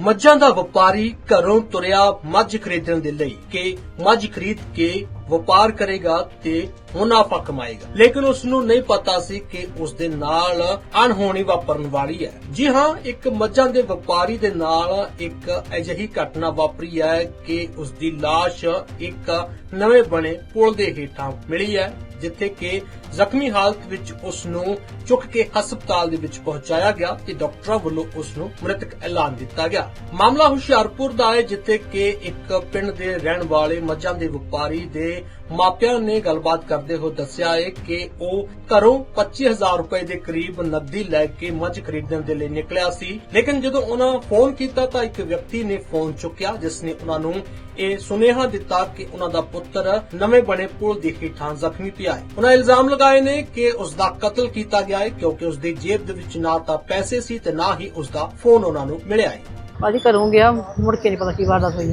ਮੱਝਾਂ ਦਾ ਵਪਾਰੀ ਘਰੋਂ ਤੁਰਿਆ ਮੱਝ ਖਰੀਦਣ ਦੇ ਲਈ ਕਿ ਮੱਝ ਖਰੀਦ ਕੇ ਵਪਾਰ ਕਰੇਗਾ ਤੇ ਮੁਨਾਫਾ ਕਮਾਏਗਾ ਲੇਕਿਨ ਉਸ ਨੂੰ ਨਹੀਂ ਪਤਾ ਸੀ ਕਿ ਉਸ ਦੇ ਨਾਲ ਅਣਹੋਣੀ ਵਾਪਰਨ ਵਾਲੀ ਹੈ। ਜੀ ਹਾਂ, ਇੱਕ ਮੱਝਾਂ ਦੇ ਵਪਾਰੀ ਦੇ ਨਾਲ ਇੱਕ ਅਜਿਹੀ ਘਟਨਾ ਵਾਪਰੀ ਹੈ ਕਿ ਉਸ ਦੀ ਲਾਸ਼ ਇੱਕ ਨਵੇਂ ਬਣੇ ਪੁਲ ਦੇ ਹੇਠਾਂ ਮਿਲੀ ਹੈ, ਜਿੱਥੇ ਕਿ ਜ਼ਖਮੀ ਹਾਲਤ ਵਿੱਚ ਉਸ ਨੂੰ ਚੁੱਕ ਕੇ ਹਸਪਤਾਲ ਦੇ ਵਿੱਚ ਪਹੁੰਚਾਇਆ ਗਿਆ ਤੇ ਡਾਕਟਰਾਂ ਵੱਲੋਂ ਉਸ ਨੂੰ ਮ੍ਰਿਤਕ ਐਲਾਨ ਦਿੱਤਾ ਗਿਆ। ਮਾਮਲਾ ਹੁਸ਼ਿਆਰਪੁਰ ਦਾ ਹੈ, ਜਿੱਥੇ ਕਿ ਇੱਕ ਪਿੰਡ ਦੇ ਰਹਿਣ ਵਾਲੇ ਮੱਝਾਂ ਦੇ ਵਪਾਰੀ ਦੇ ਮਾਪਿਆਂ ਨੇ ਗੱਲਬਾਤ ਕਰਦੇ ਹੋਏ ਦੱਸਿਆ ਹੈ ਕਿ ਉਹ ਘਰੋਂ 25000 ਰੁਪਏ ਦੇ ਕਰੀਬ ਨਕਦੀ ਲੈ ਕੇ ਮੱਝ ਖਰੀਦਣ ਦੇ ਲਈ ਨਿਕਲਿਆ ਸੀ। ਲੇਕਿਨ ਜਦੋਂ ਉਹਨਾਂ ਫੋਨ ਕੀਤਾ ਤਾਂ ਇੱਕ ਵਿਅਕਤੀ ਨੇ ਫੋਨ ਚੁੱਕਿਆ ਜਿਸ ਨੇ ਉਹਨਾਂ ਨੂੰ ਇਹ ਸੁਨੇਹਾ ਦਿੱਤਾ ਕਿ ਉਹਨਾਂ ਦਾ ਪੁੱਤਰ ਨਵੇਂ ਬਣੇ ਪੁਲ ਦੇ ਹੇਠਾਂ ਜ਼ਖਮੀ ਪਿਆ ਹੈ। ਉਹਨਾਂ ਇਲਜ਼ਾਮ ਲਗਾਏ ਨੇ ਕਿ ਉਸ ਦਾ ਕਤਲ ਕੀਤਾ ਗਿਆ ਹੈ ਕਿਉਂਕਿ ਉਸ ਦੀ ਜੇਬ ਦੇ ਵਿੱਚ ਨਾ ਤਾਂ ਪੈਸੇ ਸੀ ਤੇ ਨਾ ਹੀ ਉਸ ਦਾ ਫੋਨ ਉਹਨਾਂ ਨੂੰ ਮਿਲਿਆ ਹੈ। ਭਾਜੀ ਘਰੋਂ ਗਿਆ ਮੁੜ ਕੇ ਨਹੀਂ ਪਤਾ ਕੀ ਵਾਰਦਾਤ ਹੋਈ।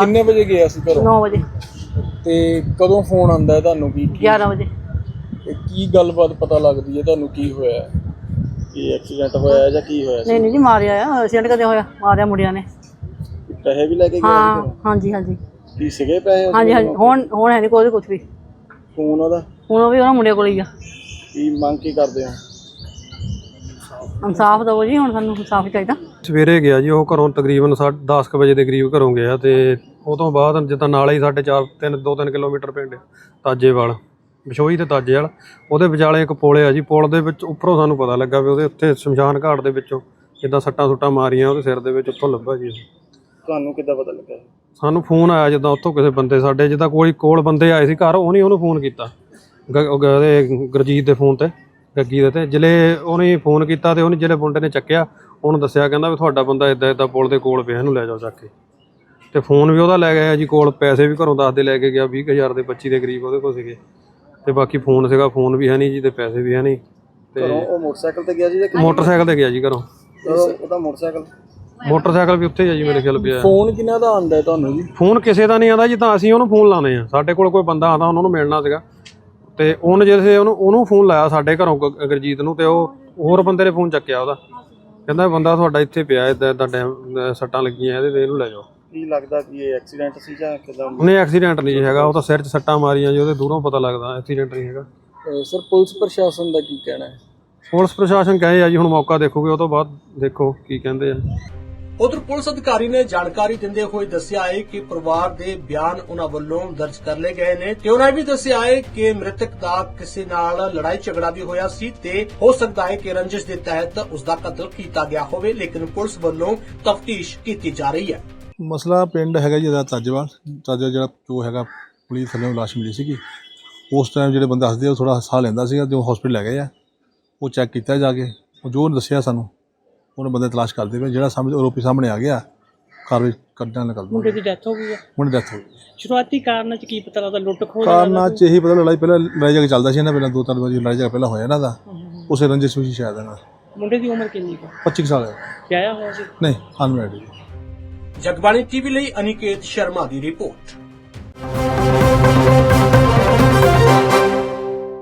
ਕਿੰਨੇ ਵਜੇ ਗਿਆ ਸੀ ਘਰੋਂ? 9 ਵਜੇ। ਤੇ ਕਦੋਂ ਫੋਨ ਆਂਦਾ ਹੈ ਤੁਹਾਨੂੰ ਕੀ ਕੀ- 11 ਵਜੇ। ਤੇ ਕੀ ਗੱਲਬਾਤ ਪਤਾ ਲੱਗਦੀ ਹੈ ਤੁਹਾਨੂੰ ਕੀ ਹੋਇਆ ਕੀ ਐਕਸੀਡੈਂਟ ਹੋਇਆ ਜਾਂ ਕੀ ਹੋਇਆ ਸੀ? ਨਹੀਂ ਨਹੀਂ ਜੀ ਮਾਰਿਆ ਆ ਐਕਸੀਡੈਂਟ ਕਦੇ ਹੋਇਆ? ਮਾਰਿਆ ਮੁੰਡਿਆਂ ਨੇ। ਪੈਸੇ ਵੀ ਲੈ ਕੇ ਗਿਆ ਹਾਂ? ਹਾਂਜੀ ਹਾਂਜੀ। ਕੀ ਸੀਗੇ ਪੈਸੇ ਉਹਦੇ ਹਾਂਜੀ ਹਾਂਜੀ। ਕੋਲ? ਹੁਣ ਹੁਣ ਹੈ ਨਹੀਂ ਕੋਈ ਕੁਝ ਵੀ। ਫੋਨ ਉਹਦਾ? ਹੁਣ ਉਹ ਵੀ ਉਹਨਾਂ ਮੁੰਡਿਆਂ ਕੋਲ ਹੀ ਆ। ਕੀ ਮੰਗ ਕੀ ਕਰਦੇ ਆ ਇਨਸਾਫ ਦਿਓ ਜੀ ਹੁਣ ਸਾਨੂੰ ਇਨਸਾਫ ਚਾਹੀਦਾ। ਸਵੇਰੇ ਗਿਆ ਜੀ ਉਹ ਘਰੋਂ ਤਕਰੀਬਨ 10:00 ਵਜੇ ਦੇ ਕਰੀਬ ਘਰੋਂ ਗਿਆ ਤੇ ਉਹ ਤੋਂ ਬਾਅਦ ਜਿੱਦਾਂ ਨਾਲ ਹੀ ਸਾਡੇ 4 3 2-3 ਕਿਲੋਮੀਟਰ ਪਿੰਡ ਤਾਜੇਵਾਲ ਬਿਸ਼ੋਈ ਤੇ ਤਾਜੇਵਾਲ ਉਹਦੇ ਵਿਚਾਲੇ ਇੱਕ ਪੁਲ ਆ ਜੀ ਪੁਲ ਦੇ ਵਿੱਚ ਉੱਪਰੋਂ ਸਾਨੂੰ ਪਤਾ ਲੱਗਾ ਵੀ ਉਹਦੇ ਉੱਤੇ ਸ਼ਮਸ਼ਾਨ ਘਾਟ ਦੇ ਵਿੱਚੋਂ ਜਿੱਦਾਂ ਸੱਟਾਂ ਸੁੱਟਾਂ ਮਾਰੀਆਂ ਉਹਦੇ ਸਿਰ ਦੇ ਵਿੱਚ ਉੱਥੋਂ ਲੱਭਾ ਜੀ। ਤੁਹਾਨੂੰ ਕਿੱਦਾਂ ਪਤਾ ਲੱਗਾ? ਸਾਨੂੰ ਫੋਨ ਆਇਆ ਜਿੱਦਾਂ ਉੱਥੋਂ ਕਿਸੇ ਬੰਦੇ ਸਾਡੇ ਜਿੱਦਾਂ ਕੋਈ ਕੋਲ ਬੰਦੇ ਆਏ ਸੀ ਘਰ ਉਹਨੇ ਉਹਨੂੰ ਫੋਨ ਕੀਤਾ। ਉਹਦੇ ਗੁਰਜੀਤ ਦੇ ਫੋਨ ਤੇ ਗੱਗੀ ਦੇ ਤੇ। ਜਿਲੇ ਉਹਨੇ ਫੋਨ ਕੀਤਾ ਤੇ ਉਹਨੇ ਜਿਹੜੇ ਮੁੰਡੇ ਨੇ ਚੱਕਿਆ ਉਹਨੂੰ ਦੱਸਿਆ ਕਹਿੰਦਾ ਵੀ ਤੁਹਾਡਾ ਬੰਦਾ ਇਦਾਂ ਇਦਾਂ ਪੁਲ ਦੇ ਕੋਲ ਪਿਆ ਇਹਨੂੰ ਲੈ ਜਾਓ ਚੱਕ ਕੇ। ਤੇ ਫੋਨ ਵੀ ਉਹਦਾ ਲੈ ਗਿਆ ਜੀ ਕੋਲ ਪੈਸੇ ਵੀ ਘਰੋਂ ਦੱਸ ਦੇ ਲੈ ਕੇ ਗਿਆ 20000 ਦੇ 25 ਦੇ ਕਰੀਬ ਉਹਦੇ ਕੋਲ ਸੀਗੇ। ਤੇ ਬਾਕੀ ਫੋਨ ਸੀਗਾ ਫੋਨ ਵੀ ਹੈ ਨਹੀਂ ਜੀ ਤੇ ਪੈਸੇ ਵੀ ਹੈ ਨਹੀਂ। ਤੇ ਉਹ ਮੋਟਰਸਾਈਕਲ ਤੇ ਗਿਆ ਜੀ ਜਾਂ ਮੋਟਰਸਾਈਕਲ ਤੇ ਗਿਆ ਜੀ ਘਰੋਂ। ਉਹਦਾ ਮੋਟਰਸਾਈਕਲ। ਮੋਟਰਸਾਈਕਲ ਵੀ ਉੱਥੇ ਹੀ ਆ ਜੀ ਮੇਰੇ ਖਿਆਲ ਪਿਆ ਫੋਨ ਕਿਹਨਾਂ ਦਾ ਆਂਦਾ ਹੈ ਤੁਹਾਨੂੰ ਜੀ? ਫੋਨ ਕਿਸੇ ਦਾ ਨਹੀਂ ਆਉਂਦਾ ਜਿੱਦਾਂ ਅਸੀਂ ਉਹਨੂੰ ਫੋਨ ਲਾਉਂਦੇ ਆ ਸਾਡੇ ਕੋਲ ਕੋਈ ਬੰਦਾ ਆਉਂਦਾ ਉਹਨਾਂ ਨੂੰ ਮਿਲਣਾ ਸੀਗਾ। ਤੇ ਉਹਨੇ ਜਿਹੜੇ ਉਹਨੂੰ ਉਹਨੂੰ ਫੋਨ ਲਾਇਆ ਸਾਡੇ ਘਰੋਂ ਗੁਰਜੀਤ ਨੂੰ ਤੇ ਉਹ ਹੋਰ ਬੰਦੇ ਨੇ ਫੋਨ ਚੱਕਿਆ ਉਹਦਾ। ਕਹਿੰਦਾ ਬੰਦਾ ਤੁਹਾਡਾ ਇੱਥੇ ਪਿਆ ਇਦਾਂ ਇਦਾਂ ਸੱਟਾਂ ਲੱਗੀਆਂ ਇਹਦੇ ਤੇ ਇਹਨੂੰ ਲੈ ਜਾਓ। ਕੀ ਲੱਗਦਾ ਕਿ ਇਹ ਐਕਸੀਡੈਂਟ ਸੀ ਜਾਂ ਕਿਦਾਂ ਉਹਨੇ ਐਕਸੀਡੈਂਟ ਨਹੀਂ ਹੈਗਾ। ਉਹ ਤਾਂ ਸਿਰ 'ਚ ਸੱਟਾਂ ਮਾਰੀਆਂ ਜੀ ਉਹਦੇ ਦੂਰੋਂ ਪਤਾ ਲੱਗਦਾ ਐਕਸੀਡੈਂਟ ਨਹੀਂ ਹੈਗਾ। ਸਰ ਪੁਲਿਸ ਪ੍ਰਸ਼ਾਸਨ ਦਾ ਕੀ ਕਹਿਣਾ ਹੈ? ਪੁਲਿਸ ਪ੍ਰਸ਼ਾਸਨ ਕਹੇ ਆ ਜੀ ਹੁਣ ਮੌਕਾ ਦੇਖੋਗੇ ਉਹ ਤੋਂ ਬਾਅਦ ਦੇਖੋ ਕੀ ਕਹਿੰਦੇ ਆ। ਉਧਰ ਪੁਲਿਸ ਅਧਿਕਾਰੀ ਨੇ ਜਾਣਕਾਰੀ ਦਿੰਦੇ ਹੋਏ ਦੱਸਿਆ ਹੈ ਕਿ ਪਰਿਵਾਰ ਦੇ ਬਿਆਨ ਉਹਨਾਂ ਵੱਲੋਂ ਦਰਜ ਕਰ ਲਏ ਗਏ ਨੇ ਤੇ ਉਹਨਾਂ ਇਹ ਵੀ ਦੱਸਿਆ ਹੈ ਕਿ ਮ੍ਰਿਤਕ ਦਾ ਕਿਸੇ ਨਾਲ ਲੜਾਈ ਝਗੜਾ ਵੀ ਹੋਇਆ ਸੀ ਤੇ ਹੋ ਸਕਦਾ ਹੈ ਕਿ ਰੰਜਿਸ਼ ਦੇ ਤਹਿਤ ਉਸ ਦਾ ਕਤਲ ਕੀਤਾ ਗਿਆ ਹੋਵੇ ਲੇਕਿਨ ਪੁਲਿਸ ਵੱਲੋਂ ਤਫਤੀਸ਼ ਕੀਤੀ ਜਾ ਰਹੀ ਹੈ। ਮਸਲਾ ਪਿੰਡ ਹੈਗਾ ਜੀ ਇਹਦਾ ਤਾਜੇਵਾਲ। ਤਾਜਾ ਜਿਹੜਾ ਜੋ ਹੈਗਾ ਪੁਲਿਸ ਥੱਲੇ ਲਾਸ਼ ਮਿਲੀ ਸੀਗੀ। ਉਸ ਟਾਈਮ ਜਿਹੜੇ ਬੰਦੇ ਹੱਸਦੇ ਉਹ ਥੋੜਾ ਸਾਹ ਲੈਂਦਾ ਸੀਗਾ ਜੋ ਹਸਪੀਟਲ ਲੈ ਗਏ ਆ। ਉਹ ਚੈੱਕ ਕੀਤਾ ਜਾ ਕੇ। ਉਹ ਜੋ ਦੱਸਿਆ ਸਾਨੂੰ ਉਹਨੇ ਬੰਦੇ ਤਲਾਸ਼ ਕਰਦੇ ਪਏ। ਜਿਹੜਾ ਸਾਹਮਣੇ ਆਰੋਪੀ ਸਾਹਮਣੇ ਆ ਗਿਆ। ਕਾਰਵਾਈ ਕੱਢਣ ਨਿਕਲ ਮੁੰਡੇ ਦੀ ਡੈਥ ਹੋ ਗਈ ਹੈ ਉਹਨੇ ਡੈਥ ਹੋ ਗਈ। ਸ਼ੁਰੂਆਤੀ ਕਾਰਨ ਚ ਕੀ ਪਤਾ ਲੱਗਦਾ ਲੁੱਟ ਖੋਹ ਦਾ ਕਾਰਨਾਂ ਚ ਇਹੀ ਪਤਾ ਲੜਾਈ ਪਹਿਲਾਂ ਲੜਾਈ ਝਗੜਾ ਚੱਲਦਾ ਸੀ ਇਹਨਾਂ ਪਹਿਲਾਂ ਦੋ ਤਿੰਨ ਵਾਰੀ ਲੜਾਈ ਝਗੜਾ ਪਹਿਲਾਂ ਹੋਇਆ ਇਹਨਾਂ ਦਾ। ਉਸੇ ਰੰਜਿਸ਼ ਵਿੱਚ ਹੀ ਸ਼ਾਇਦ ਇਹਨਾਂ ਦਾ। ਮੁੰਡੇ ਦੀ ਉਮਰ ਕਿੰਨੀ ਕੁ 25 ਕੁ ਸਾਲ ਹੈ। ਵਿਆਹਿਆ ਹੋਇਆ ਸੀ? ਨਹੀਂ ਅਨਮੈਰਿਡ ਜਗਬਾਣੀ ਟੀਵੀ ਲਈ ਅਨਿਕੇਤ ਸ਼ਰਮਾ ਦੀ ਰਿਪੋਰਟ।